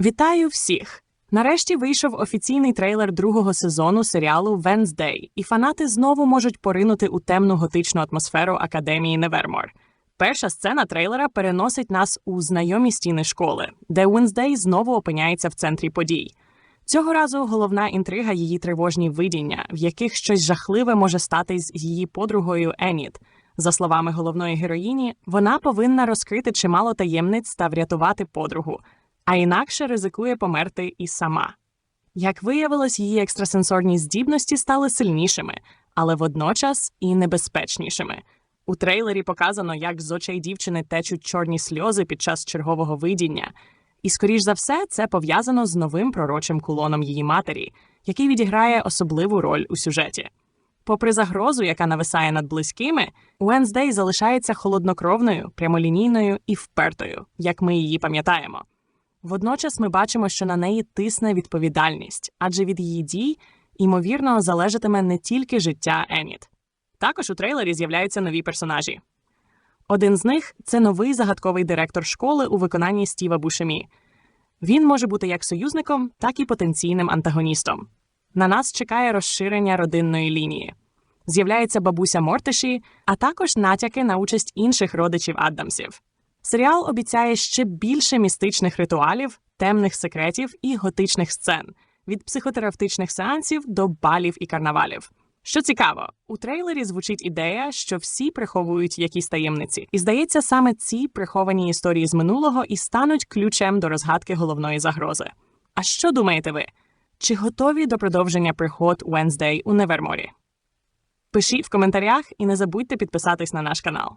Вітаю всіх! Нарешті вийшов офіційний трейлер другого сезону серіалу Wednesday, і фанати знову можуть поринути у темну готичну атмосферу Академії Невермор. Перша сцена трейлера переносить нас у знайомі стіни школи, де Wednesday знову опиняється в центрі подій. Цього разу головна інтрига її тривожні видіння, в яких щось жахливе може стати з її подругою Еніт. За словами головної героїні, вона повинна розкрити чимало таємниць та врятувати подругу, а інакше ризикує померти і сама. Як виявилось, її екстрасенсорні здібності стали сильнішими, але водночас і небезпечнішими. У трейлері показано, як з очей дівчини течуть чорні сльози під час чергового видіння. І, скоріш за все, це пов'язано з новим пророчим кулоном її матері, який відіграє особливу роль у сюжеті. Попри загрозу, яка нависає над близькими, Уенздей залишається холоднокровною, прямолінійною і впертою, як ми її пам'ятаємо. Водночас ми бачимо, що на неї тисне відповідальність, адже від її дій, ймовірно, залежатиме не тільки життя Еніт. Також у трейлері з'являються нові персонажі. Один з них це новий загадковий директор школи у виконанні Стіва Бушемі. Він може бути як союзником, так і потенційним антагоністом. На нас чекає розширення родинної лінії. З'являється бабуся Мортиші, а також натяки на участь інших родичів Аддамсів. Серіал обіцяє ще більше містичних ритуалів, темних секретів і готичних сцен від психотерапевтичних сеансів до балів і карнавалів. Що цікаво, у трейлері звучить ідея, що всі приховують якісь таємниці, і здається, саме ці приховані історії з минулого і стануть ключем до розгадки головної загрози. А що думаєте ви? Чи готові до продовження пригод Wednesday у Неверморі? Пишіть в коментарях і не забудьте підписатись на наш канал.